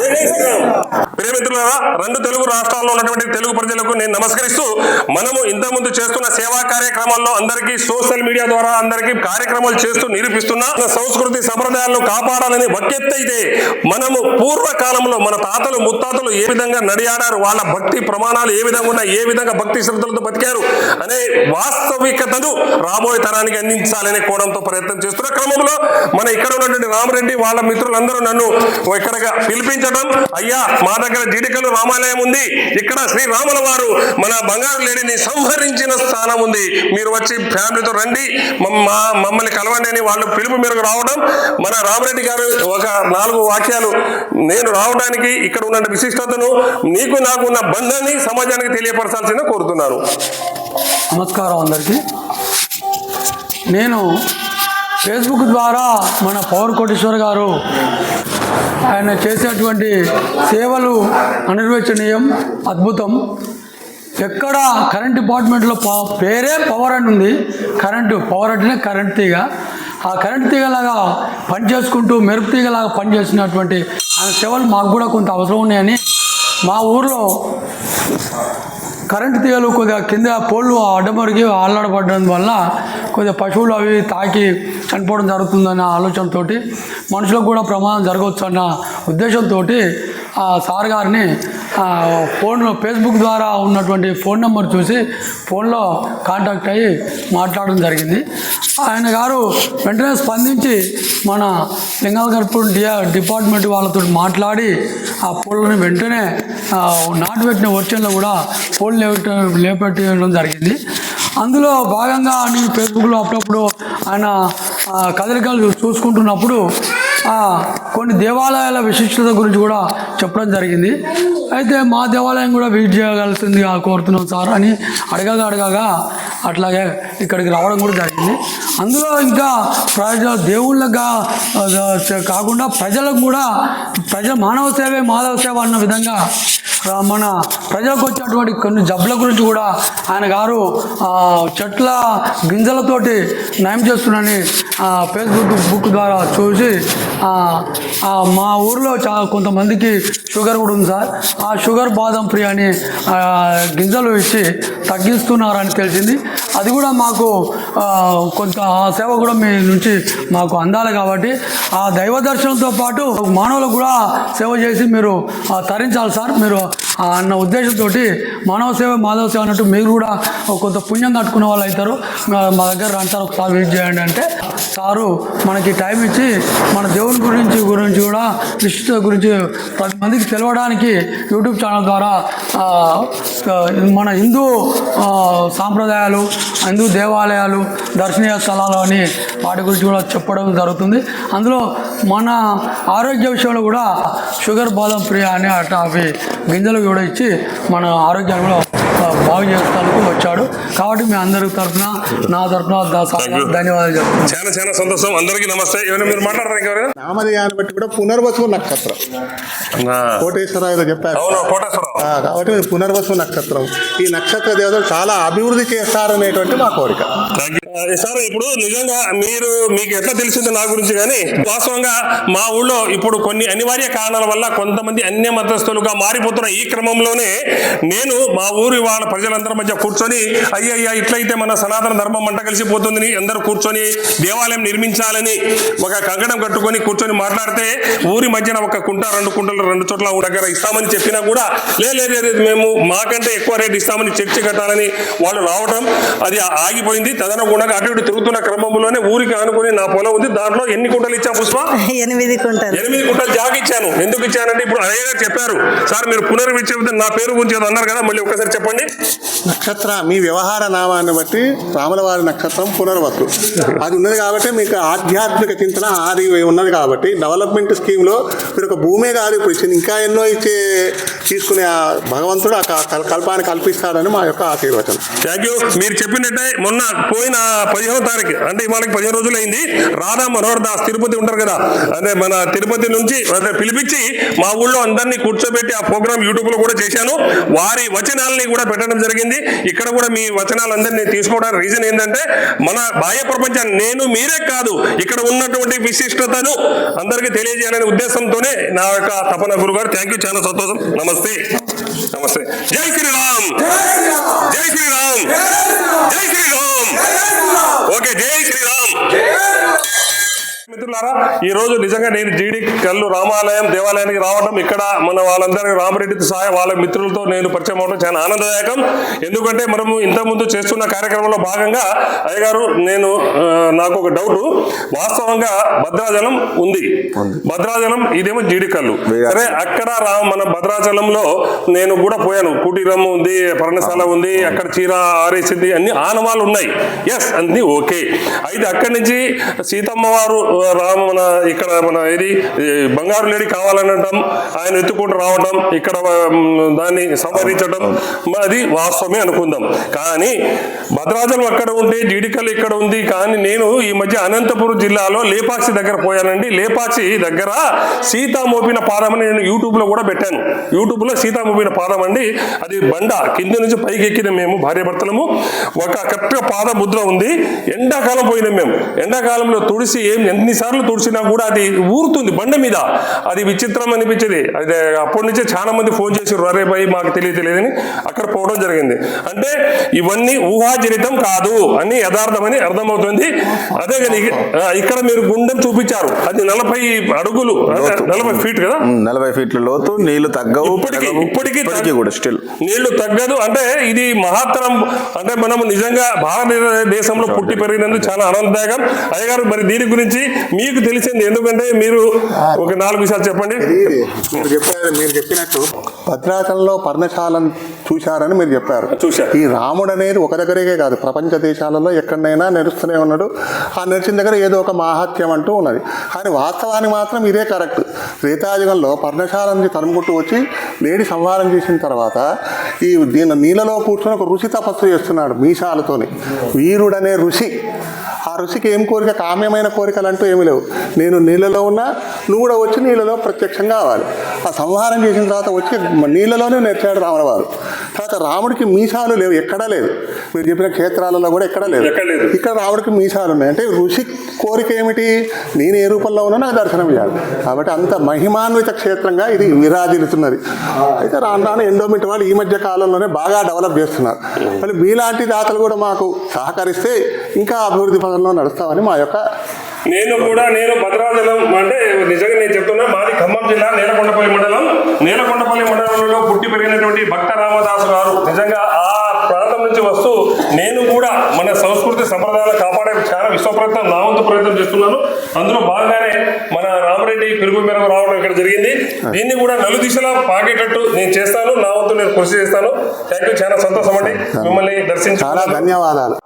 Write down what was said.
జై శ్రీరామ్. ప్రియమిత్రులారా రెండు తెలుగు రాష్ట్రాల్లో ఉన్నటువంటి తెలుగు ప్రజలకు నేను నమస్కరిస్తూ మనము ఇంతకుముందు చేస్తున్న సేవా కార్యక్రమాల్లో అందరికీ సోషల్ మీడియా ద్వారా అందరికీ కార్యక్రమాలు చేస్తూ నిరూపిస్తున్న సంస్కృతి సంప్రదాయాలను కాపాడాలని ఒకెత్తైతే మనము పూర్వకాలంలో మన తాతలు ముత్తాతలు ఏ విధంగా నడియాడారు వాళ్ళ భక్తి ప్రమాణాలు ఏ విధంగా ఉన్నాయి ఏ విధంగా భక్తి శ్రద్ధలతో బతికారు అనే వాస్తవికతను రాబోయే తరానికి అందించాలనే కోణంతో ప్రయత్నం చేస్తున్న క్రమంలో మన ఇక్కడ ఉన్నటువంటి రామరెడ్డి వాళ్ళ మిత్రులందరూ నన్ను ఇక్కడగా పిలిపించడం అయ్యా మా దగ్గర జీడికలు రామాలయం ఉంది. ఇక్కడ శ్రీరాముల వారు మన బంగారు లేడిని సంహరించిన స్థానం ఉంది. మీరు వచ్చి ఫ్యామిలీతో రండి. మమ్మ- మమ్మల్ని కలవండి అని వాళ్ళు పిలుపు మేరకు రావడం. మన రామరెడ్డి గారు ఒక నాలుగు వాక్యాలు. నేను రావడానికి ఇక్కడ ఉన్న విశిష్టతను నీకు నాకు ఉన్న బంధాన్ని సమాజానికి తెలియపరచాల్సిందిగా కోరుతున్నాను. నమస్కారం అందరికీ. నేను ఫేస్బుక్ ద్వారా మన పవర్ కోటేశ్వర్ గారు ఆయన చేసేటువంటి సేవలు అనిర్వచనీయం అద్భుతం. ఎక్కడ కరెంట్ డిపార్ట్మెంట్లో పా పేరే పవర్ అని ఉంది. కరెంటు పవర్ అంటేనే కరెంట్ తీగ. ఆ కరెంట్ తీగలాగా పని చేసుకుంటూ మెరుపు తీగలాగా పనిచేసినటువంటి ఆయన సేవలు మాకు కూడా కొంత అవసరం ఉన్నాయని మా ఊర్లో కరెంటు తీగలు కొద్దిగా కింద పోళ్ళు అడ్డమరిగి ఆల్లాడబడడం వల్ల కొద్దిగా పశువులు అవి తాకి చనిపోవడం జరుగుతుందన్న ఆలోచనతో మనుషులకు కూడా ప్రమాదం జరగవచ్చు అన్న ఉద్దేశంతో ఆ సార్ గారిని ఫోన్లో ఫేస్బుక్ ద్వారా ఉన్నటువంటి ఫోన్ నెంబర్ చూసి ఫోన్లో కాంటాక్ట్ అయ్యి మాట్లాడడం జరిగింది. ఆయన గారు వెంటనే స్పందించి మన లింగాలగర్పూర్ డి డిపార్ట్మెంట్ వాళ్ళతో మాట్లాడి ఆ పోళ్ళని వెంటనే ఆ, నాటు పెట్టిన కూడా పోల్ లేపెట్ట లేపెట్టడం జరిగింది. అందులో భాగంగా నేను ఫేస్బుక్లో అప్పుడప్పుడు ఆయన కదలికలు చూసుకుంటున్నప్పుడు కొన్ని దేవాలయాల విశిష్టత గురించి కూడా చెప్పడం జరిగింది. అయితే మా దేవాలయం కూడా విజిట్ చేయగలుగుతుంది కోరుతున్నాం సార్ అని అడగగా అడగగా అట్లాగే ఇక్కడికి రావడం కూడా జరిగింది. అందులో ఇంకా ప్రజ దేవుళ్ళగా కాకుండా ప్రజలకు కూడా ప్రజల మానవ సేవే మాధవ సేవ అన్న విధంగా మన ప్రజలకు వచ్చేటువంటి కొన్ని జబ్బుల గురించి కూడా ఆయన గారు చెట్ల గింజలతోటి నయం చేస్తున్నారని ఫేస్బుక్ బుక్ ద్వారా చూసి మా ఊర్లో చా కొంతమందికి షుగర్ కూడా ఉంది సార్. ఆ షుగర్ బాదం ఫ్రీ అని గింజలు ఇచ్చి తగ్గిస్తున్నారని తెలిసింది. అది కూడా మాకు కొంత ఆ సేవ కూడా మీ నుంచి మాకు అందాలి కాబట్టి ఆ దైవ దర్శనంతో పాటు మానవులకు కూడా సేవ చేసి మీరు తరించాలి సార్. మీరు అన్న ఉద్దేశంతో మానవ సేవ మాధవ సేవ అన్నట్టు మీరు కూడా కొంత పుణ్యం కట్టుకునే వాళ్ళు అవుతారు. మా- దగ్గర రండి ఒకసారి విజిట్ చేయండి అంటే సారు మనకి టైం ఇచ్చి మన దేవుని గురించి గురించి కూడా విశిష్ట గురించి పది మందికి తెలవడానికి యూట్యూబ్ ఛానల్ ద్వారా మన హిందూ సాంప్రదాయాలు హిందూ దేవాలయాలు దర్శనీయ స్థలాలు అని వాటి గురించి కూడా చెప్పడం జరుగుతుంది. అందులో మన ఆరోగ్య విషయంలో కూడా షుగర్ బాదం ప్రియ అని అట్లా అవి గింజలు కూడా ఇచ్చి మన ఆరోగ్యాన్ని కూడా బాగు చేసుకోవడానికి వచ్చాడు. కాబట్టి మీ అందరి తరఫున నా తరఫున ధన్యవాదాలు చెప్తున్నాను. చాలా చాలా సంతోషం. అందరికీ నమస్తే. ఏమైనా మీరు మాట్లాడరా ఇంకెవరైనా? నామధేయాన్ని బట్టి కూడా పునర్వసు నక్షత్రం. చెప్పారు. కోటేశ్వరరావు. ఆ, కాబట్టి పునర్వసు నక్షత్రం. ఈ నక్షత్ర దేవతలు చాలా అభివృద్ధి చేస్తారనేటువంటి మా కోరిక. సార్ ఇప్పుడు నిజంగా మీరు మీకు ఎట్లా తెలిసిందో నా గురించి కానీ వాస్తవంగా మా ఊళ్ళో ఇప్పుడు కొన్ని అనివార్య కారణాల వల్ల కొంతమంది అన్య మతస్థులుగా మారిపోతున్న ఈ క్రమంలోనే నేను మా ఊరి వాళ్ళ ప్రజలందరి మధ్య కూర్చొని అయ్యయ్యా ఇట్లయితే మన సనాతన ధర్మం మంట కలిసిపోతుందని అందరూ కూర్చొని దేవాలయం నిర్మించాలని ఒక కంకణం కట్టుకొని కూర్చొని మాట్లాడితే ఊరి మధ్యన ఒక కుంట రెండు కుంటలు రెండు చోట్ల దగ్గర ఇస్తామని చెప్పినా కూడా లే మేము మాకంటే ఎక్కువ రేటు ఇస్తామని చర్చి కట్టాలని వాళ్ళు రావడం అది ఆగిపోయింది. తదనుగుణంగా అటు ఇటు తిరుగుతున్న క్రమంలోనే ఊరికి ఆనుకుని నా పొలం ఉంది. దాంట్లో ఎన్ని కుంటలు ఇచ్చా పుష్ప? ఎనిమిది కుంటలు. ఎనిమిది కుంటలు జాగ ఇచ్చాను. ఎందుకు ఇచ్చానంటే ఇప్పుడు అయ్య గారు చెప్పారు. సార్ మీరు పునర్విచ్చేది నా పేరు గురించి ఏదో అన్నారు కదా మళ్ళీ ఒకసారి చెప్పండి. నక్షత్ర మీ వ్యవహార నామాన్ని బట్టి రాములవారి నక్షత్రం పునర్వసు. అది ఉన్నది కాబట్టి మీకు ఆధ్యాత్మిక చింతన ఆది ఉన్నది కాబట్టి డెవలప్మెంట్ స్కీమ్లో మీరు ఒక భూమే కాదు ఇప్పుడు ఇచ్చింది. ఇంకా ఎన్నో ఇచ్చే తీసుకునే ఆ భగవంతుడు ఆ క- కల్పాన్ని కల్పిస్తాడని మా యొక్క ఆశీర్వచనం. థ్యాంక్ యూ మీరు చెప్పినట్టే మొన్న పోయిన పదిహేనో తారీఖు. అంటే ఇవాళకి పదిహేను రోజులు అయింది రాధా మనోహర్ దాస్ తిరుపతి ఉంటారు కదా. అదే మన తిరుపతి నుంచి అదే పిలిపించి మా ఊళ్ళో అందరినీ కూర్చోబెట్టి ఆ ప్రోగ్రామ్ యూట్యూబ్లో కూడా చేశాను. వారి వచనాలని కూడా పెట్టడం జరిగింది. ఇక్కడ కూడా మీ వచనాలందరినీ తీసుకోవడానికి రీజన్ ఏంటంటే మన బాహ్య ప్రపంచాన్ని నేను మీరే కాదు ఇక్కడ ఉన్నటువంటి విశిష్టతను అందరికీ తెలియజేయాలనే ఉద్దేశంతోనే నా యొక్క తపన గురు గారు థ్యాంక్ యూ చాలా సంతోషం. నమస్తే. నమస్తే. జై శ్రీరామ్. జై శ్రీరామ్ జై శ్రీరామ్ ఓకే జై శ్రీరామ్ మిత్రులారా ఈ రోజు నిజంగా నేను జీడి కల్లు రామాలయం దేవాలయానికి రావడం ఇక్కడ మన వాళ్ళందరి రామరెడ్డితో సహా వాళ్ళ మిత్రులతో నేను పరిచయం అవడం చాలా ఆనందదాయకం. ఎందుకంటే మనము ఇంతకుముందు చేస్తున్న కార్యక్రమంలో భాగంగా అయ్యగారు నేను నాకు ఒక డౌట్. వాస్తవంగా భద్రాచలం ఉంది. భద్రాచలం ఇదేమో జీడి కల్లు. సరే అక్కడ. మన భద్రాచలంలో నేను కూడా పోయాను. కుటీరం ఉంది పర్ణశాల ఉంది అక్కడ చీర ఆరేసింది అన్ని ఆనవాలు ఉన్నాయి. ఎస్ అన్ని ఓకే. అయితే అక్కడి నుంచి సీతమ్మ వారు రామ మన ఇక్కడ మన ఇది బంగారు లేడి కావాలనటం ఆయన ఎత్తుకుంటూ రావటం ఇక్కడ దాన్ని సంపాదించడం అది వాస్తవమే అనుకుందాం. కానీ భద్రాచలం అక్కడ ఉంటే జీడికల్ ఇక్కడ ఉంది కానీ నేను ఈ మధ్య అనంతపురం జిల్లాలో లేపాక్షి దగ్గర పోయానండి. లేపాక్షి దగ్గర సీతా మోపిన పాదం అని నేను యూట్యూబ్లో కూడా పెట్టాను. యూట్యూబ్లో సీతా మోపిన పాదం అండి. అది బండ కింద నుంచి పైకి ఎక్కిన మేము భార్యాభర్తలము ఒక కరెక్ట్గా పాద ముద్ర ఉంది. ఎండాకాలం పోయినాం మేము. ఎండాకాలంలో తుడిసి ఏం ఎన్నిసార్లు తుడిచినా కూడా అది ఊరుతుంది బండ మీద. అది విచిత్రం అనిపించేది. అదే అప్పటి నుంచే చాలా మంది ఫోన్ చేసి అరే భయ్ మాకు తెలియదు తెలియదని అక్కడ పోవడం జరిగింది. అంటే ఇవన్నీ ఊహాజనితం కాదు అని యథార్థమని అర్థమవుతుంది. అదే కానీ ఇక్కడ మీరు గుండెం చూపించారు. అది నలభై అడుగులు నలభై ఫీట్ కదా? నలభై ఫీట్ల లోతు నీళ్ళు తగ్గవు ఇప్పటికీ. ఇప్పటికీ కూడా స్టిల్ నీళ్ళు తగ్గదు. అంటే ఇది మహాత్తరం అంటే మనము నిజంగా భారతదేశంలో పుట్టి పెరిగినందుకు చాలా ఆనందదాయకం. అయ్యగారు మరి దీని గురించి మీకు తెలిసింది. ఎందుకంటే మీరు ఒక నాలుగు విషయాలు చెప్పండి. చెప్పారు మీరు చెప్పినట్టు భద్రాచలంలో పర్ణశాలను చూశారని మీరు చెప్పారు. చూశా. ఈ రాముడు అనేది ఒక దగ్గరే కాదు ప్రపంచ దేశాలలో ఎక్కడైనా నడుస్తూనే ఉన్నాడు. ఆ నడిచిన దగ్గర ఏదో ఒక మాహాత్యం అంటూ ఉన్నది. కానీ వాస్తవానికి మాత్రం ఇదే కరెక్ట్. త్రేతాయుగంలో పర్ణశాల నుంచి తరుముకుంటూ వచ్చి లేడి సంహారం చేసిన తర్వాత ఈ దీని నీళ్ళలో కూర్చొని ఒక ఋషి తపస్సు చేస్తున్నాడు మీసాలతోని వీరుడనే ఋషి. ఆ ఋషికి ఏం కోరిక? కామ్యమైన కోరికలు అంటూ ఏమీ లేవు. నేను నీళ్ళలో ఉన్నా నువ్వు కూడా వచ్చి నీళ్ళలో ప్రత్యక్షం కావాలి ఆ సంహారం చేసిన తర్వాత వచ్చి నీళ్ళలోనే నెచ్చాడు రాములవారు తర్వాత రాముడికి మీసాలు లేవు ఎక్కడా లేదు. మీరు చెప్పిన క్షేత్రాలలో కూడా ఎక్కడా లేదు. ఇక్కడ రాముడికి మీసాలు ఉన్నాయి. అంటే ఋషి కోరిక ఏమిటి? నేను ఏ రూపంలో ఉన్నా నాకు దర్శనం ఇవ్వాలి కాబట్టి అంత మహిమాన్విత క్షేత్రంగా ఇది విరాజిల్లుతున్నది. అయితే రాను రాను ఎండోమెంట్ వాళ్ళు ఈ మధ్య కాలంలోనే బాగా డెవలప్ చేస్తున్నారు. మళ్ళీ మీలాంటి దాతలు కూడా మాకు సహకరిస్తే ఇంకా అభివృద్ధి పదంలో నడుస్తామని మా యొక్క నేను కూడా నేను భద్రాచలం అంటే నిజంగా నేను చెప్తున్నా మాది ఖమ్మం జిల్లా నేలకొండపల్లి మండలం. నేలకొండపల్లి మండలంలో పుట్టి పెరిగినటువంటి భక్త రామదాసు గారు నిజంగా ఆ ప్రాంతం నుంచి వస్తూ నేను కూడా మన సంస్కృతి సంప్రదాయాలు కాపాడే చాలా విశ్వ ప్రయత్నం నా వంతు ప్రయత్నం చేస్తున్నాను. అందులో భాగంగానే మన రామరెడ్డి పిలుపు మేరకు రావడం ఇక్కడ జరిగింది. దీన్ని కూడా నలు దిశలా పాకేటట్టు నేను చేస్తాను. నా వంతు నేను కృషి చేస్తాను. థ్యాంక్ యూ చాలా సంతోషం అండి. మిమ్మల్ని దర్శించి చాలా ధన్యవాదాలు.